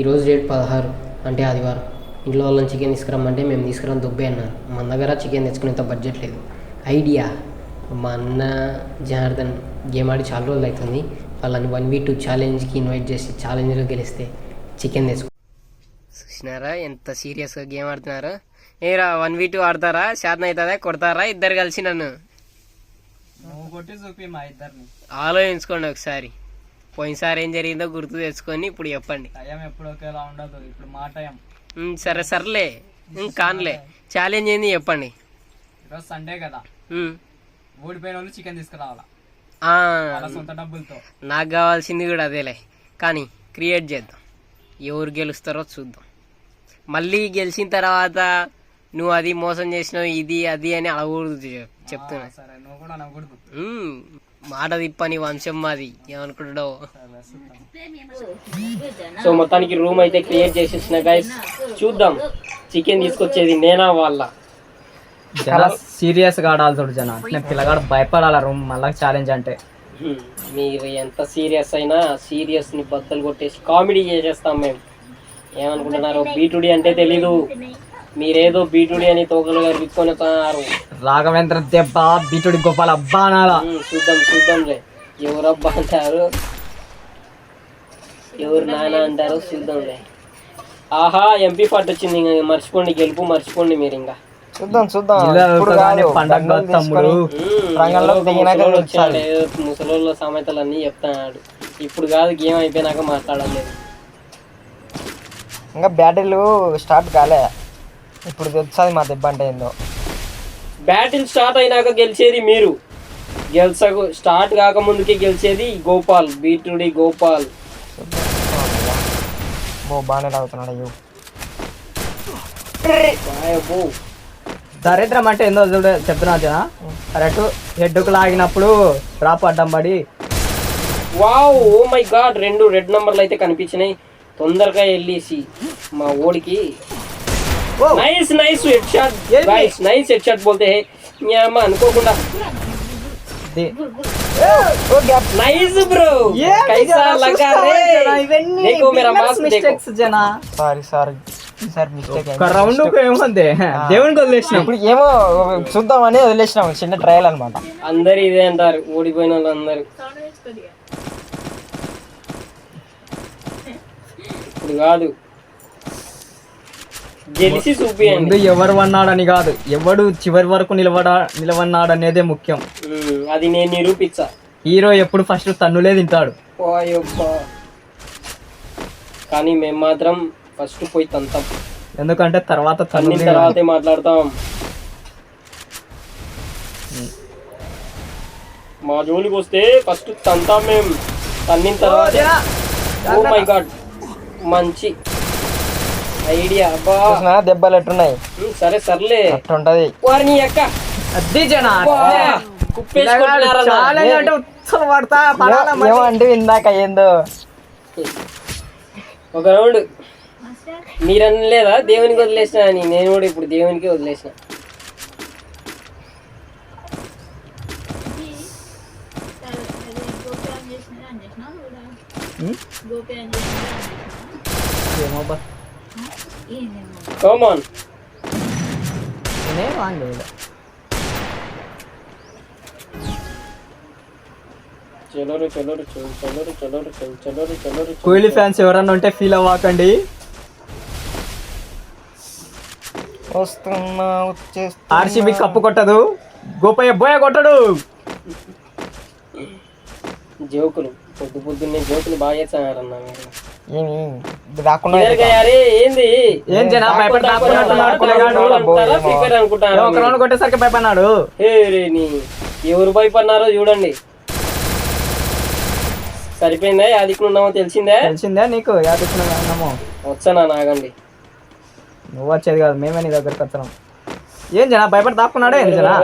ఈరోజు డేట్ పదహారు అంటే ఆదివారం. ఇంట్లో వాళ్ళని చికెన్ తీసుకురమ్మంటే మేము తీసుకురాని దుబ్బే అన్నారు. మన దగ్గర చికెన్ తెచ్చుకునేంత బడ్జెట్ లేదు. ఐడియా? మా అన్న జనార్దన్ గేమ్ ఆడి చాలా రోజులు అవుతుంది. వాళ్ళని వన్ వీ టూ ఛాలెంజ్కి ఇన్వైట్ చేసి ఛాలెంజ్లో గెలిస్తే చికెన్ తెచ్చుకో. చూసినారా ఎంత సీరియస్గా గేమ్ ఆడుతున్నారా? ఏరా వన్ వీ టూ ఆడతారా? శాతం అవుతుందా కొడతారా? ఇద్దరు కలిసి నన్ను? ఆలోచించుకోండి ఒకసారి. పోయినసారి ఏం జరిగిందో గుర్తు తెచ్చుకొని ఇప్పుడు చెప్పండి. టైం ఎప్పుడు ఒకేలా ఉండదు ఇప్పుడు మా టైం. ఉమ్, సరే సర్లే. ఉమ్, కానులే. ఛాలెంజ్ ఏంది చెప్పండి. ఈరోజు సండే కదా. ఉమ్, ఓడిపోయిన వాళ్ళు చికెన్ తీసుకురావాలా? ఆ, వాళ్ళ సొంత డబ్బులతో. నాకు కావాల్సింది కూడా అదేలే. కానీ క్రియేట్ చేద్దాం. ఎవరు గెలుస్తారో చూద్దాం. మళ్ళీ గెలిచిన తర్వాత నువ్వు అది మోసం చేసినావు ఇది అది అని అడగకూడదు చెప్- చెప్తున్నా. సరే నువ్వు కూడా నవ్వకూడదు. ఉమ్, మాట తిప్పని వంశం మాది. ఏమనుకుంటాడో సో మొత్తానికి రూమ్ అయితే క్రియేట్ చేసేసిన గైస్ చూద్దాం. చికెన్ తీసుకొచ్చేది నేనా వాళ్ళ? జన సీరియస్గా ఆడాలి చూడు జన. అట్లే పిల్లగాడు భయపడాల రూమ్? మళ్ళా ఛాలెంజ్ అంటే. మీరు ఎంత సీరియస్ అయినా సీరియస్ని బద్దలు కొట్టేసి కామెడీ చేసేస్తాం మేము. ఏమనుకుంటున్నారు? బీటుడి అంటే తెలీదు. మీరేదో బీటుడి అని తోకలు వస్తున్నారు రాఘవేంద్ర దెబ్బ బీటుడి గోపాల అబ్బా అనాలా హ్మ్, చూద్దాం చూద్దాంలే ఎవరబ్బా అంటారు ఎవరు నాయన అంటారో చూద్దాంలే ఆహా ఎంపీ ఫట్ వచ్చింది ఇంకా. మర్చిపోండి గెలుపు మర్చిపోండి మీరు ఇంకా. చూద్దాం చూద్దాం. ముసలోళ్ళ సామెతలు అన్నీ చెప్తాడు ఇప్పుడు కాదు గేమ్ అయిపోయినాక మాట్లాడలేదు ఇంకా బ్యాటిల్ స్టార్ట్ కాలే. ఇప్పుడు తెలుస్తుంది మా దెబ్బ అంటే ఏందో. బ్యాటిల్ స్టార్ట్ అయినాక గెలిచేది మీరు. గెలిచకు స్టార్ట్ కాకముందుకే గెలిచేది గోపాల్ బీటుడి గోపాల్. బో బాగానే తాగుతున్నాడు అయ్యో. వాయబ్బో. దరిద్రం అంటే ఏందో చూడ చెప్తున్నా జన. కరెక్ట్ హెడ్కు లాగినప్పుడు డ్రాప్ అడ్డం పడి. వావ్ ఓ మై గాడ్ రెండు రెడ్ నంబర్లు అయితే కనిపించినాయి. తొందరగా వెళ్ళేసి మా ఓడికి నైస్ నైస్ హెడ్ షాట్ ఏంది? నైస్ నైస్ హెడ్ షాట్ బోల్తే హే అమ్మ అనుకోకుండా the- oh gap nice bro ఏంది కైసా జన, లగా చూస్తావా రే జన? ఇవన్నీ देखो मेरा beginners मास्क देखो mistakes జన సారీ సారీ సార్ మిస్టేక్ ఒక రౌండ్ ఏముంది దేవునికి వదిలేసినాం ఇప్పుడు ఏమో చూద్దామని వదిలేసినాం చిన్న ట్రయల్ అనమాట అందరు ఇదే అంటారు ఓడిపోయిన వాళ్ళు అందరు ఇప్పుడు కాదు గెలిచి చూపియండి ఎవరు అన్నాడని కాదు. ఎవడు చివరి వరకు నిలబడ నిలవన్నాడు అనేదే ముఖ్యం. ఉమ్, అది నేను నిరూపించా. హీరో ఎప్పుడు ఫస్ట్ తన్నులే తింటాడు. కానీ మేము మాత్రం ఫస్ట్ పోయి తంతాం. ఎందుకంటే తర్వాత తన్ను తర్వాతే మాట్లాడతాం. మా జోలికి వస్తే ఫస్ట్ తంతాం మేము తన్నిన తర్వాత ఓ మై గాడ్ మంచి ఐడియా అబ్బా. చూసినా దెబ్బలు ఎట్టున్నాయి. సరే సర్లే. అట్టుంటది. వారిని అక్క అది జన కుప్పేసుకుంటున్నారా ఛాలెంజ్ అంటే ఉత్సలు పడతా పడాలా మరి. ఏమో అంటే ఇందాక ఏందో? ఒక రౌండ్. మీరన్న లేదా దేవునికి వదిలేసిన అని. నేను కూడా ఇప్పుడు దేవునికి వదిలేసిన. ఏమో బా. కమాన్ నేనేం అనలేదు. చలోరు చలోరు చలో- చలోరు చలోరు చలో- చలోరు చలోరు చలో- కోహ్లీ ఫ్యాన్స్ ఎవరన్నా ఉంటే ఫీల్ అవ్వకండి. వస్తున్నా వచ్చేస్తున్నా. ఆర్సీబీ కప్పు కొట్టదు. గోపయ్య బోయ కొట్టడు. జోకులు. పొద్దు పొద్దున్నే జోకులు బాగా చేస్తున్నారన్న మీరు. రాకుండా ఏంది? ఏం జనా భయపడి కొట్టేసరికి భయపడినాడు. ఎవరు భయపడినారో చూడండి. సరిపోయిందా? యాదికి ఉన్నామో తెలిసిందే? తెలిసిందే నీకు? యాదిచ్చిన అన్నము వచ్చానా? నాగండి. నువ్వు వచ్చేది కాదు మేమే నీ దగ్గరకు వచ్చాం ఏం జనా భయపడి దాక్కున్నాడే ఏం జనా?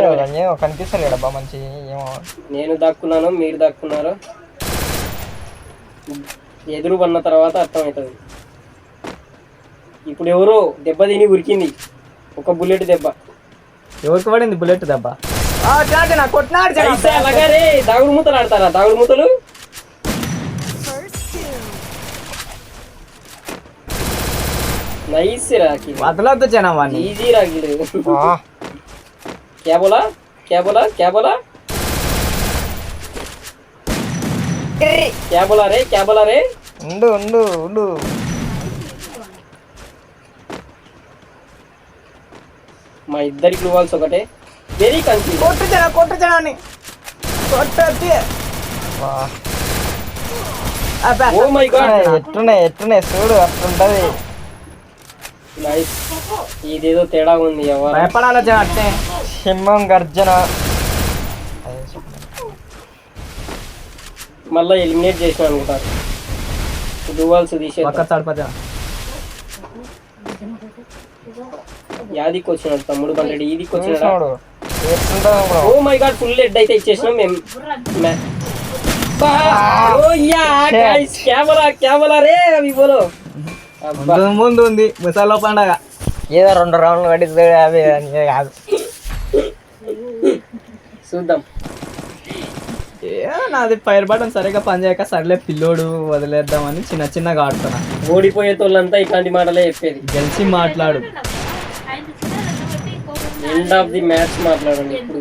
ఏమో కనిపిస్తారు కదా మంచి ఏమో. నేను దక్కున్నాను మీరు దక్కున్నారు. ఎదురు పన్న తర్వాత అర్థమవుతుంది. ఇప్పుడు ఎవరో దెబ్బ తిని ఉరికింది. ఒక బుల్లెట్ దెబ్బ. ఎవరికి పడింది బుల్లెట్ దెబ్బ? నా కొట్టినాడు అలాగే రే దాగుడు మూతలు ఆడతారా? దాగుడు మూతలు? నైస్ రాకి వదలొద్దు జనం వాడిని ఈజీ రాకి క్యా బోలా క్యా బోలా రే. క్యా రే? ఉండు ఉండు ఉండు. మా ఇద్దరి గ్లూ వాల్స్ ఒకటే. వెరీ కన్ఫ్యూజ్ కొట్టు జనా కొట్టు జనాన్ని కొట్టొద్దు. ఓ మై గాడ్ ఎట్టున్నాయి ఎట్టున్నాయి చూడు అట్లుంటది. నైస్ ఇదేదో తేడా ఉంది ఎవరు? భయపడాలి జన అట్నే. సింహం గర్జన. మళ్ళీ ఎలిమినేట్ చేసిన అనుకుంటారు గ్లూ వాల్స్ ఒక్క తీసేది తడప జన యాదికి వచ్చినాడు తమ్ముడు బండి ఈదికి వచ్చినాడు? Oh my God full head అయితే ఇచ్చేసినాం మేము. మే- బా! Oh yeah guys camera camera రే అవి బోలో ముందు ఉంది ముసలో పండగ. ఏదో రెండు రౌండ్లు పడితే అవి అని కాదు. చూద్దాం. ఏ నాది ఫైర్ బటన్ సరిగా పనిచేయక సర్లే పిల్లోడు వదిలేద్దామని చిన్న చిన్నగా ఆడుతున్నా. ఓడిపోయే తోళ్ళంతా ఇట్లాంటి మాటలే చెప్పేది. గెలిచి మాట్లాడు. ఎండ్ ఆఫ్ ది మ్యాచ్ మాట్లాడండి ఇప్పుడు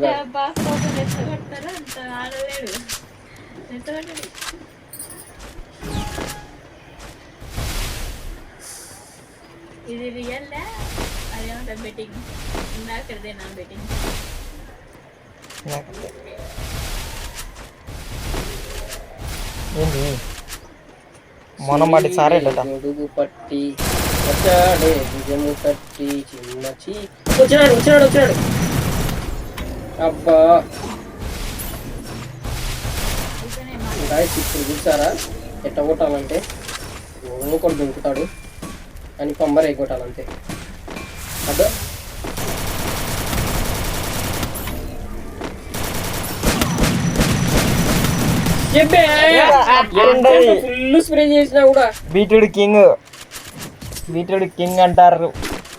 ఇది రియల్ అదేమంటారు బెట్టింగ్ ఇందాకదే నా బెట్టింగ్ ఏంది? మొన్న మాటి సారేటట? గొడుగు పట్టి వచ్చాడే భుజము తట్టి చిన్న చీ వచ్చినాడు వచ్చినాడు వచ్చినాడు. అబ్బా. గాయస్ ఇప్పుడు చూసారా? ఎట్ట కొట్టాలంటే? ఒకటి దుంకుతాడు అని పంబర్ కొట్టాలంతే అదో. ఫుల్ స్ప్రే చేసినా కూడా. బీటుడు కింగ్. బీటుడు కింగ్ అంటారు.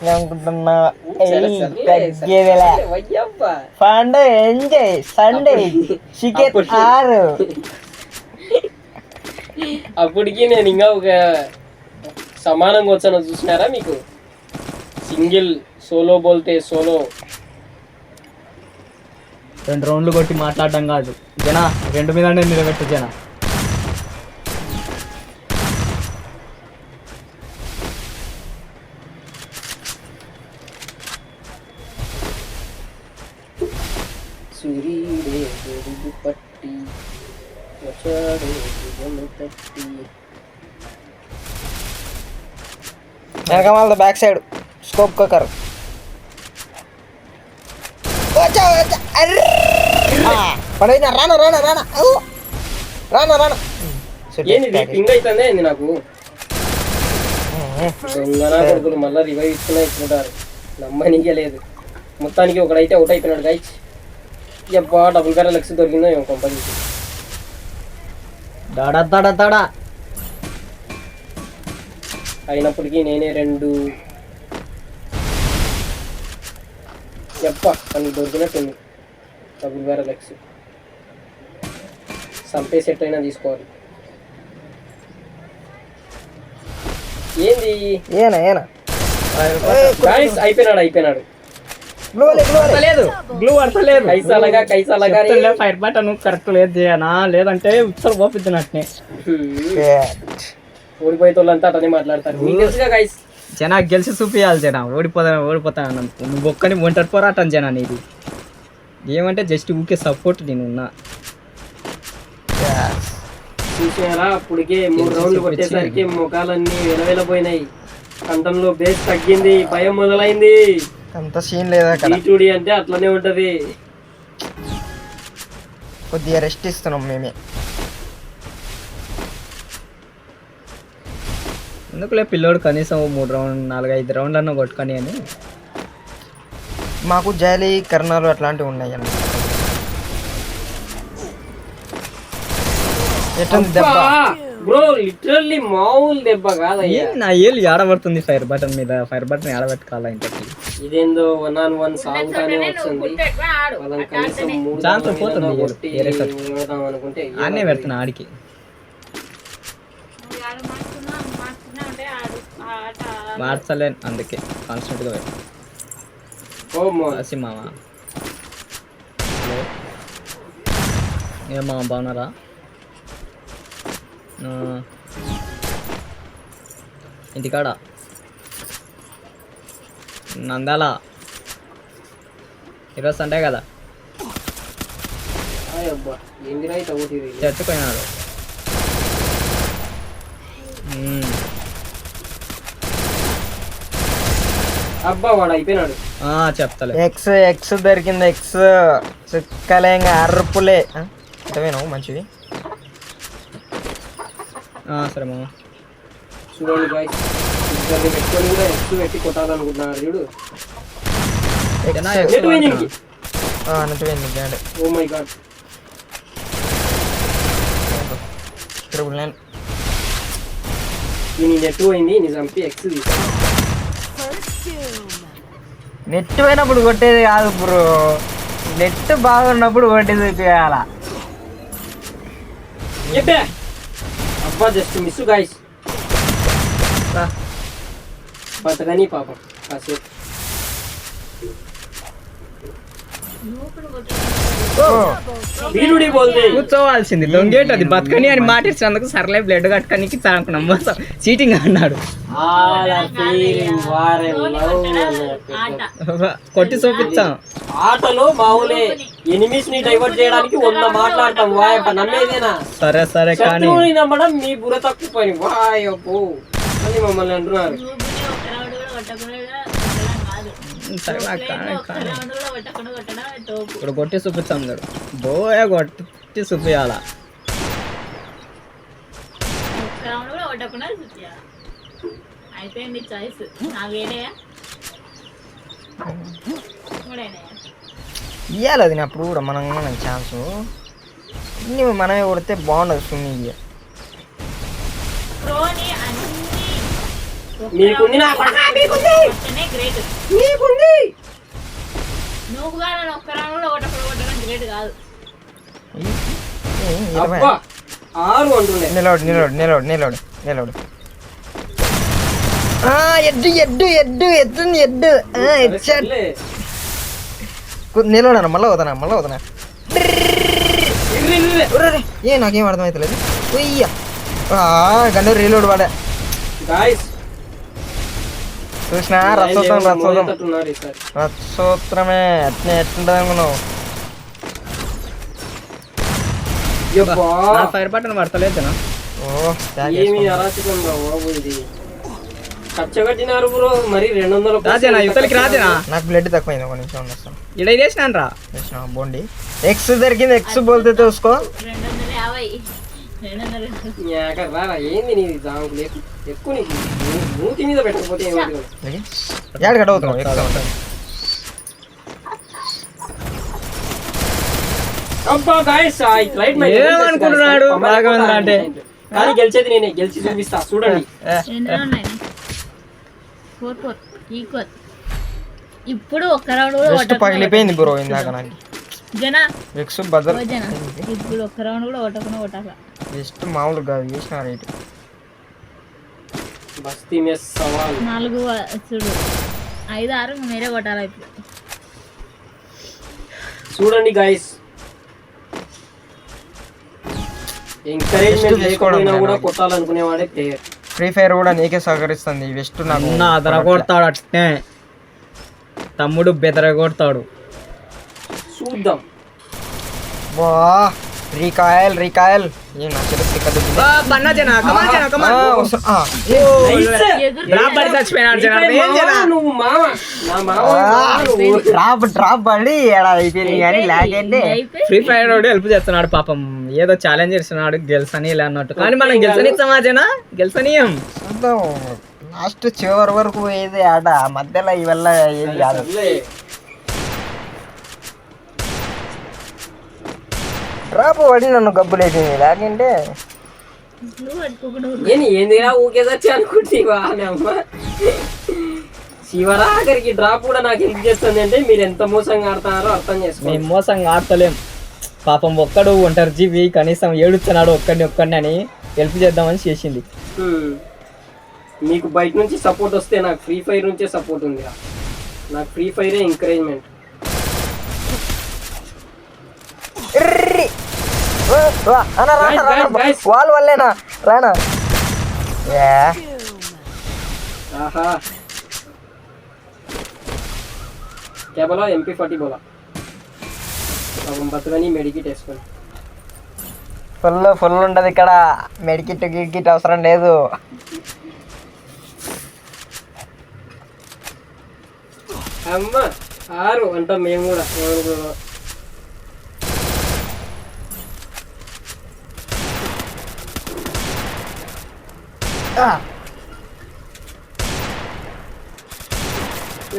నేను అనుకుంటున్నా సరే, ఏయ్, సర్లే, తగ్గేదేలే. సర్లే, వయ్యబ్బా. పండే ఎంజాయ్ సండే చికెన్ ఆరు. అప్పటికి నేను ఇంకా ఒక సమానంగా వచ్చాను చూసినారా మీకు? సింగిల్ సోలో బోల్తే సోలో. రెండు రౌండ్లు కొట్టి మాట్లాడడం కాదు. జన రెండు మీద నిలబెట్టు జన. వెనక మళ్ళీ బ్యాక్ సైడ్ స్కోప్ కుక్కర్ పడైనా రానా రానా రానా! రానా రానా. ఏంది అవుతుందే ఏంది నాకు? కొడుకులు మళ్ళీ రివైవ్ ఇస్తున్నా ఇచ్చుకుంటారు. నమ్మనికే లేదు. మొత్తానికి ఒకడైతే అవుట్ అయిపోయినాడు గైచ్ అబ్బా డబుల్ కర్ర లక్స్ దొరికిందో ఏమో కంపెనీ దడ దడ దడ. అయినప్పటికీ నేనే రెండు చెప్ప అని దొరికినట్టుంది. డబుల్ వేరే లెక్స్. సంపే సెట్ అయినా తీసుకోవాలి. ఏంది? ఏనా ఏనా? గాయస్ అయిపోయినాడు అయిపోయినాడు. లేదు గ్లూ పడతలేదు కైసాలగా కైసాలగా రే. ఫైర్ బటన్ కరెక్ట్ లేదు చేయనా? లేదంటే ఉత్తర పోపిద్దినట్నే హ్మ్. ఓడిపోయే వాళ్ళంతా అతనే మాట్లాడతారు జన గెలిచి చూపియాలి జన. ఓడిపోతా ఓడిపోతాను నువ్వు ఒక్కని ఒంటరి పోరాటం జన నీది? ఏమంటే జస్ట్ ఊకే సపోర్ట్ నేను ఉన్నా. చూసారా అప్పటికే మూడు రౌండ్లు కొట్టేసరికి ముఖాలన్నీ వెలవెలపోయినాయి. కంఠంలో బేస్ తగ్గింది భయం మొదలైంది. అంత సీన్ లేదు టీటుడి అంటే అట్లనే ఉంటది. కొద్దిగా రెస్ట్ ఇస్తున్నాం మేమే. ఎందుకులే పిల్లోడు కనీసం మూడు రౌండ్ నాలుగు ఐదు రౌండ్లు అన్న కొట్టుకొని అని. మాకు జాలి కర్ణాలు అట్లాంటివి ఉన్నాయి అన్న ఎట్టుంది దెబ్బ బ్రో లిటరల్లీ మామూలు దెబ్బ కాదయ్యా. ఏం నా ఏళ్ళు ఆడబడుతుంది ఫైర్ బటన్ మీద? ఫైర్ బటన్ ఆడబెట్టుకోవాలా ఇంతకి? ఇదేందో వన్ ఆన్ వన్ వస్తుంది ఆడు. వాళ్ళని కనీసం మూడు ఛాన్స్ పోతుంది అనుకుంటే ఆడనే పెడుతున్నా ఆడికి నువ్వు ఆడ మార్చుకున్నా మార్చుకున్నా అంటే ఆడు ఆట మార్చలేను అందుకే కాన్స్టెంట్గా ఓ మో కాసి మామ. హలో. ఏ మామ బాగున్నారా? ఇంటికాడ? నందాల. ఈరోజు సండే కదా? చచ్చిపోయినాడు. అబ్బా వాడు అయిపోయినాడు. ఆ, చెప్తలే. ఎక్స్ ఎక్స్ దొరికింది ఎక్స్ చుక్కలేంగా అర్పులే మంచివి ఆ, సరే మామ. చూడండి బాయ్స్ ఇద్దరిని పెట్టుకొని కూడా ఎక్కువ పెట్టి కొట్టాలనుకుంటున్నారు చూడు. ఎటు oh my God triple nine దీని నెట్ పోయింది నీ చంపి ఎక్స్ తీసా నెట్ పోయినప్పుడు కొట్టేది కాదు బ్రో. నెట్ బాగున్నప్పుడు కొట్టేది చేయాల? అబ్బా జస్ట్ మిస్ గాయస్. బతకని పాపం. కాసేపు. కూర్చోవాల్సింది. దొంగేటది. బతకని అని మాట ఇచ్చినందుకు సర్లే బ్లడ్ కట్టుకొని అనుకున్నాం మోసం. చీటింగ్ అన్నాడు. కొట్టి చూపించాం ఆటలో మామూలే ఎనిమిస్ని డైవర్ట్ చేయడానికి వంద మాట్లాడతాం. వాయప్ప నమ్మేదేనా? సరే సరే కానీ నమ్మడం మీ బుర్ర తక్కువ అని మమ్మల్ని అంటున్నారు నూపుని ఒక్క రౌండ్ కూడా కొట్టకుండా కొట్టడం కాదు సరే నాకు ప్లేన్ కానీ ఒక్క కానీ రౌండ్ కూడా కొట్టకుండా కొట్టడం తోపు ఇప్పుడు కొట్టి చూపించాం చూడు. బోయ కొట్టి చూపించాల అయిపోయింది చాయిస్ నా వేరేయా? మూడైనాయా ఇవ్వాలి అది అప్పుడు కూడా మనం మనం ఛాన్స్ మనమే కొడితే బాగుండదు స్విమ్మింగ్ మీకుంది నా కొడకా, మీకుంది. కొట్టనే గ్రేట్ మీకుంది. నువ్వు కానీ ఒక్క రౌండ్ కూడా కొట్టకుండా కొట్టడం గ్రేట్ కాదు. అబ్బా ఆరు అంటుండే నిలవడు నిలవడు నిలవడు నిలవడు నిలవడు ఆ, ఎడ్డు ఎడ్డు ఎడ్డు ఎద్దుంది ఎడ్డు. ఆ. నిలవడా మళ్ళీ అవుతానా మళ్ళీ. ఉర్రరే, ఏ నాకేం అర్థమవుతలేదు ఉయ్య. గండు రీలోడ్ వాడా. గాయ్స్ చూసినా? మోయేటట్టున్నారు ఈసారి. రసోత్రమే అట్నే ఎట్లుంటుంది అనుకున్నావు? నా ఫైర్ బటన్ పడతలేదు జనం ఓ ట్యాగ్ ఏమి వేసుకో. అరాచకం రా బాబు ఇది. కచ్చగట్టినారు బ్రో మరి రెండు వందల రాజేనా యువతలకి రాజేనా? నాకు బ్లడ్ తక్కువైంది ఒక నిమిషం ఇడ చేసినాను రా చేసిన బోండి. ఎక్స్ దొరికింది ఎక్స్ బోల్తే చూసుకో ఏంది నీది దాంకు లేకు ఎక్కువ నీకు మూ- మూతి మీద పెట్టకపోతే ఏడు కట్ అబ్బా గాయస్ ఐ ట్రైడ్ మై ఏమనుకుంటున్నాడు? రాఘవేంద్ర అంటే? కానీ గెలిచేది నేనే గెలిచి చూపిస్తా చూడండి. ఎన్ని ఉన్నాయి? Four four equal. ఇప్పుడు ఒక్క రౌండ్ కూడా జస్ట్ పగిలిపోయింది బ్రో ఇందాక నాకు. జన? X buzzer. ఇప్పుడు ఒక్క రౌండ్ కూడా కొట్టాక జస్ట్ మామూలుగా వేసిన రేట్ బస్తీ మే సవాల్. నాలుగు వ- చూడు. ఐదు ఆరు మీరే కొట్టాలి ఇప్పుడు. చూడండి ఎంకరేజ్మెంట్ లేకపోయినా కూడా నేను. కొట్టాలనుకునేవాడే ప్లేయర్ ఫ్రీ ఫైర్ కూడా నీకే సహకరిస్తుంది. వెస్ట్ నాకు అన్న అదర కొడతాడు అట్నే. తమ్ముడు బెదర కొడతాడు. చూద్దాం. బా రీకాయల్ రీకాయల్ ఏ నా చెరుకు తిక్క దుబ్బింది. పన్నా జనా కమా జనా కమా డ్రాప్ పడి చచ్చిపోయినాడు జనా నువ్వు మామ నా మామ డ్రాప్ డ్రాప్ పడి ఏడా అయిపోయింది కానీ లాగంటే అయిపోయి ఫ్రీ ఫైర్ వాడు హెల్ప్ చేస్తున్నాడు పాపం. ఏదో ఛాలెంజ్ చేస్తున్నాడు గెలిసని ఇలా అన్నట్టు. కానీ మనం గెలిచని సమాజనా గెలిచనీయం చూద్దాం లాస్ట్ చివరి వరకు పోయేది ఆడ. మధ్యలో ఇవల్ల ఏది కాదు. డ్రాప్ పడి నన్ను గబ్బులేసింది లేకంటే ఏంది ఏందిరా ఊకే వచ్చి అనుకుంటేవా అని అమ్మ? శివరా ఆఖరికి డ్రాప్ కూడా నాకు హెల్ప్ చేస్తుంది అంటే మీరు ఎంత మోసంగా ఆడుతున్నారో అర్థం చేసుకోండి. మేము మోసంగా ఆడతలేం. పాపం ఒక్కడు ఒంటరి జీవి కనీసం ఏడుస్తున్నాడు ఒక్కడిని ఒక్కడిని అని హెల్ప్ చేద్దామని చేసింది. మీకు బయట నుంచి సపోర్ట్ వస్తే నాకు ఫ్రీ ఫైర్ నుంచే సపోర్ట్ ఉంది నాకు ఫ్రీ ఫైరే ఎంకరేజ్మెంట్ ఇర్రి. ఓ, ఓ, అన్న, రానా, Guys, రానా, guys, guys. వాళ్ళ వల్లేనా రానా ఏ ఆహా क्या बोला एम पी फोर्टी बोला अब बतगनी मेडिकेट వేసుకోండి ఫుల్ ఫుల్ ఉండదు ఇక్కడ మెడికిట్ గిడికిట్ అవసరం లేదు అమ్మ ఆరు అంటాం మేము కూడా ఎవరు కూడా.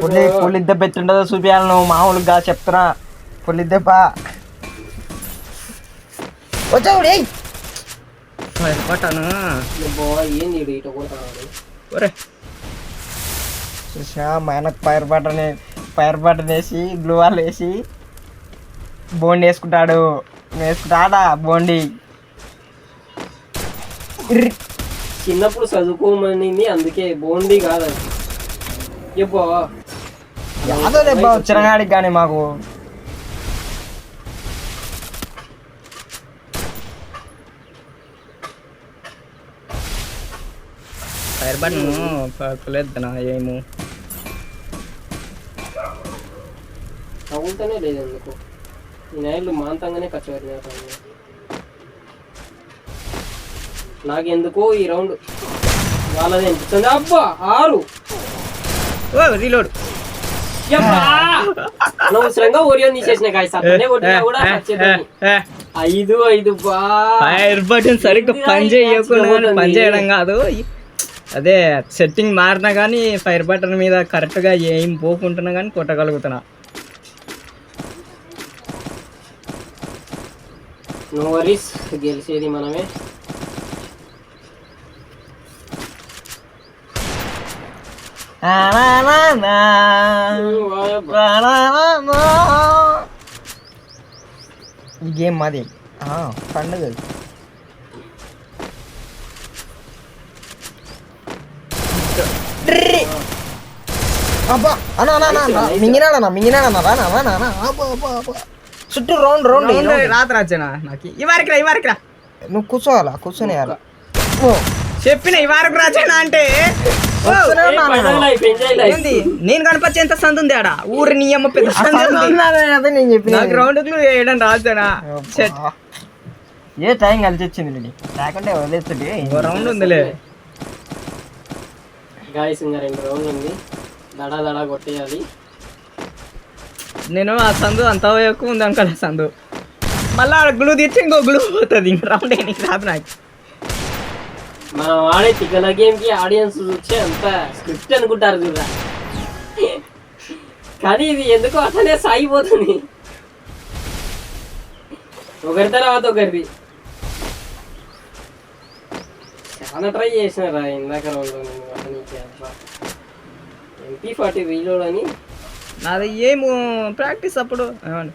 పులి పులి దెబ్బ చూపించాలి నువ్వు మామూలుగా చెప్తున్నా. పులి దెబ్బ. వచ్చావుడు పట్టాను? చూసా మా ఆయనకు పైర్ బటన్ పైర్ బటన్ వేసి గ్లూ వాల్ వేసి బోండి వేసుకుంటాడు. వేసుకుంటాడా? బోండి. చిన్నప్పుడు చదువుకోమనింది అందుకే బోండి కాదు. ఎప్పో యాదో దెబ్బ వచ్చినగాడికి కానీ మాకు. ఫైర్ బటన్ పక్కలేదు ఏమో. తగులుతూనే లేదు ఎందుకు? ఈ నైళ్ళు మాంతంగానే ఖర్చు పెట్టినారు నాకెందుకో ఈ రౌండ్? వాళ్ళది అనిపిస్తుంది. అబ్బా ఆరు. రీలోడ్! అనవసరంగా ఓరియోన్ తీసేసిన సత్తనే కొట్టినా కూడా వచ్చేదాన్ని. ఐదు ఐదు బా. ఫైర్ బటన్ సరిగ్గా పని చేయకుండా పని చేయడం కాదు. అదే సెట్టింగ్ మారినా కానీ ఫైర్ బటన్ మీద కరెక్ట్గా ఏం పోకుంటున్నా కానీ కొట్టగలుగుతున్నా. నో వరీస్ గెలిచేది మనమే ఆ, నా, నా, నా. వాయబ్బా. ఆ, నా, నా, నా. ఈ గేమ్ మాది పండుగ. అబ్బా అన్న అన్న అన్న, అన్న మింగినాడన్న మింగినాడన్న రానా రానా రానా అబ్బా అబ్బా అబ్బా చుట్టూ రౌండ్ రౌండ్ రాత్రి వచ్చానా నాకు ఈ వారికి రా ఈ వారికి రా నువ్వు కూర్చోవాలా కూర్చొని ఓ చెప్పిన ఈ వారికి రాజానా అంటే నేను. కనపచ్చి ఎంత సందు ఉంది ఆడ? ఊరి నీ అమ్మ పెద్ద ఆ సందు సందు ఉంది. ఉందనే అదే నేను చెప్పిన నాకు రౌండ్ వేయడం రాజానా. ఏ టైం కలిసి వచ్చింది లేండి లేకుంటే వదిలేస్తుంది ఓ రౌండ్ ఉందిలే. గాయస్ ఇంకా రెండు రౌండ్లు ఉంది. దడా దడా కొట్టేయాలి. నేను ఆ సందు అంత ఎక్కువ ఉంది అనుకోలే సందు. మళ్ళా ఆడ గ్లూ తీర్చి ఇంకో గ్లూ పోతుంది. ఇంక రౌండ్ నీకు రాదు నాకు. మనం ఆడే తిక్కల గేమ్కి ఆడియన్స్ చూసే అంత స్క్రిప్ట్ అనుకుంటారు చూడరా. కానీ ఇది ఎందుకో అట్లనే సాగిపోతుంది. ఒకరి తర్వాత ఒకరిది. చాలా ట్రై చేసినారా ఇందాక రౌండ్ ఎంపీ ఫార్టీ రీలోడ్ అని. నాది ఏమో ప్రాక్టీస్ అప్పుడు? ఏమండి?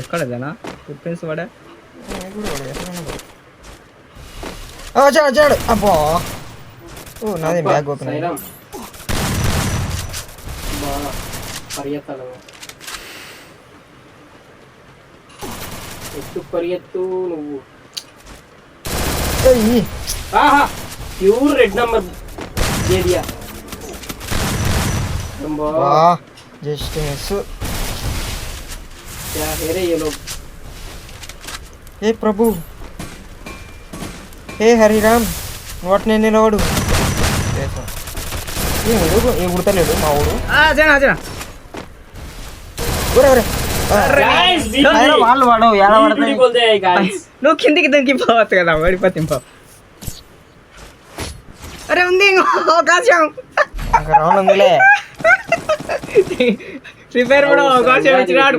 ఎక్కడదేనా? ఫుట్ ప్రింట్స్ పడా వచ్చాడు వచ్చాడు అబ్బా ఓ నాది బ్యాగ్ ఓపెన్ అయ్యింది. సైరామ్ బాగా పరిగెత్తాలి ఎత్తు పరిగెత్తు నువ్వు ఏయ్, ఆహా ప్యూర్ రెడ్ నంబర్ ఏరియా వా జస్ట్ మిస్ क्या है रे ये लोग ఏ ప్రభు ఏ హరిరామ్ నోట్ నేను నిలవడు? ఏ ఊరు? ఏ ఉడతలేడు మా ఊరు? వాళ్ళు వాడు ఎలా. నువ్వు కిందికి దింకి పోవచ్చు కదా ఓడిపోతే అరే ఉంది ఇంకో అవకాశం. ఉందిలే. ప్రిపేర్ కూడా అవకాశం ఇచ్చినాడు.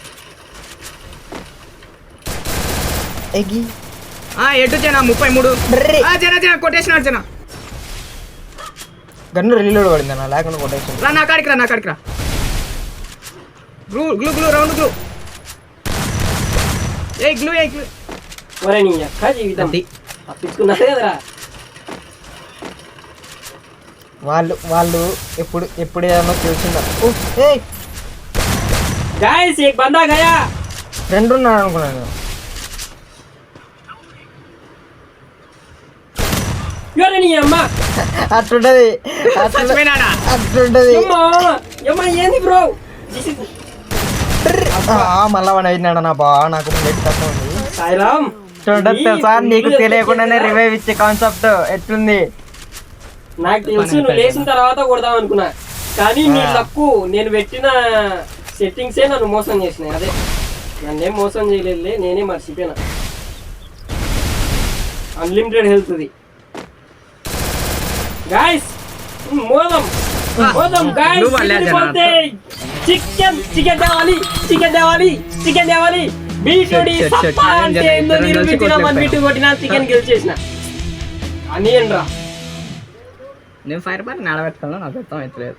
ఎగి. ఆ ఎటు జన ముప్పై మూడు. ఆ, జన జన కొట్టేసినాడు జన. గన్ను రిలీలోడ్ పడింది అన్న లేకుండా కొట్టేసి రా నా కాడికి రా నా కాడికి రా. Glue glue glue round glue. ఏ గ్లూ ఏ గ్లూ. ఒరే నీ అక్క జీవితం. అది. తప్పించుకున్నారే కదరా. వాళ్ళు వాళ్ళు ఎప్పుడు ఎప్పుడు ఏదన్నా తెలిసిందా ఓ ఏ గాయస్ ఏక్ బందా గయా రెండు ఉన్నాడు అనుకున్నాను ఎవరే నీ అమ్మ? అట్లుంటది. చచ్చిపోయినాడా అట్లుంటది. అమ్మా ఏంది బ్రో? మళ్ళా వాడు అయినాడు నా బా నాకు కష్టం ఉంది. సాయిరామ్ తెలుసా? నీకు తెలియకుండానే రివైవ్ ఇచ్చే కాన్సెప్ట్ ఎట్లుంది? నాకు తెలుసు నువ్వు లేచిన తర్వాత కొడదాం అనుకున్నా. కానీ నీ లక్కు నేను పెట్టిన సెట్టింగ్సే నన్ను మోసం చేసినాయి అదే. నన్నేం మోసం చేయలేదులే నేనే మర్చిపోయినా. అన్లిమిటెడ్ హెల్త్ది గాయస్ మోదం మోదం గాయస్. చికెన్ చికెన్ తేవాలి చికెన్ తేవాలి చికెన్ తేవాలి బీటుడి సప్పా అంటే ఏందో నిరూపించిన కొట్టలేకపోయాం. బీటు కొట్టిన చికెన్ గెలిచేసిన. అని రా నేను ఫైర్ బార్ నడబెట్టుకున్నా నాకు అర్థం అవుతలేదు